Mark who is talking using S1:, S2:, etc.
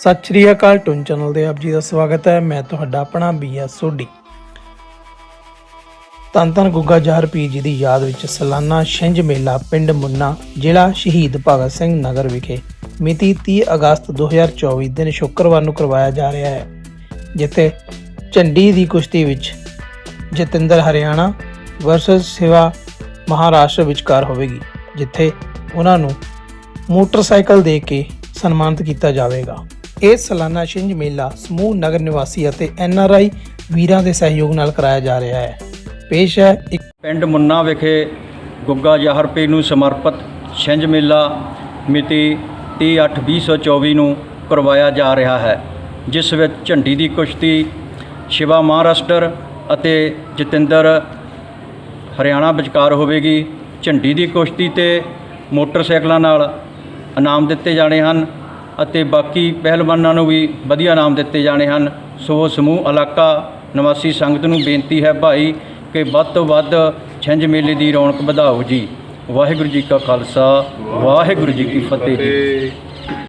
S1: ਸਤਿ ਸ਼੍ਰੀ ਅਕਾਲ ਟੁਨ ਚੈਨਲ ਦੇ ਆਪ ਜੀ ਦਾ ਸਵਾਗਤ ਹੈ। ਮੈਂ ਤੁਹਾਡਾ ਆਪਣਾ ਬੀਐਸ ਸੋਢੀ। ਧੰਨ ਧੰਨ ਗੁੱਗਾ ਜਹਰ ਪੀਰ ਜੀ ਦੀ ਯਾਦ ਵਿੱਚ ਸਾਲਾਨਾ ਛਿੰਝ ਮੇਲਾ ਪਿੰਡ ਮੁੰਨਾ ਜ਼ਿਲ੍ਹਾ ਸ਼ਹੀਦ ਭਗਤ ਸਿੰਘ ਨਗਰ ਵਿਖੇ ਮਿਤੀ 30 ਅਗਸਤ 2024 ਦਿਨ ਸ਼ੁੱਕਰਵਾਰ ਨੂੰ ਕਰਵਾਇਆ ਜਾ ਰਿਹਾ ਹੈ, ਜਿੱਥੇ ਝੰਡੀ ਦੀ ਕੁਸ਼ਤੀ ਵਿੱਚ ਜਤਿੰਦਰ ਹਰਿਆਣਾ ਵਰਸਸ ਸਿਵਾ ਮਹਾਰਾਸ਼ਟਰ ਵਿਚਕਾਰ ਹੋਵੇਗੀ, ਜਿੱਥੇ ਉਹਨਾਂ ਨੂੰ ਮੋਟਰਸਾਈਕਲ ਦੇ ਕੇ ਸਨਮਾਨਿਤ ਕੀਤਾ ਜਾਵੇਗਾ। ਇਹ ਸਾਲਾਨਾ ਛਿੰਝ ਮੇਲਾ ਸਮੂਹ ਨਗਰ ਨਿਵਾਸੀ ਅਤੇ ਐੱਨ ਆਰ ਆਈ ਵੀਰਾਂ ਦੇ ਸਹਿਯੋਗ ਨਾਲ ਕਰਾਇਆ ਜਾ ਰਿਹਾ ਹੈ। ਪੇਸ਼ ਹੈ ਇੱਕ
S2: ਪਿੰਡ ਮੁੰਨਾ ਵਿਖੇ ਗੁੱਗਾ ਜਹਰਪੀ ਨੂੰ ਸਮਰਪਿਤ ਛਿੰਝ ਮੇਲਾ ਮਿਤੀ 30/8/2024 ਨੂੰ ਕਰਵਾਇਆ ਜਾ ਰਿਹਾ ਹੈ, ਜਿਸ ਵਿੱਚ ਝੰਡੀ ਦੀ ਕੁਸ਼ਤੀ ਸ਼ਿਵਾ ਮਹਾਰਾਸ਼ਟਰ ਅਤੇ ਜਤਿੰਦਰ ਹਰਿਆਣਾ ਵਿਚਕਾਰ ਹੋਵੇਗੀ। ਝੰਡੀ ਦੀ ਕੁਸ਼ਤੀ ਤੇ ਮੋਟਰਸਾਈਕਲਾਂ ਨਾਲ ਇਨਾਮ ਦਿੱਤੇ ਜਾਣੇ ਹਨ। ਅਤੇ ਬਾਕੀ ਪਹਿਲਵਾਨਾਂ ਨੂੰ ਵੀ ਵਧੀਆ ਨਾਮ ਦਿੱਤੇ ਜਾਣੇ ਹਨ। ਸੋ ਸਮੂਹ ਇਲਾਕਾ ਨਿਵਾਸੀ ਸੰਗਤ ਨੂੰ ਬੇਨਤੀ ਹੈ ਭਾਈ ਕਿ ਵੱਧ ਤੋਂ ਵੱਧ ਛਿੰਝ ਮੇਲੇ ਦੀ ਰੌਣਕ ਵਧਾਓ ਜੀ। ਵਾਹਿਗੁਰੂ ਜੀ ਕਾ ਖਾਲਸਾ, ਵਾਹਿਗੁਰੂ ਜੀ ਕੀ ਫਤਿਹ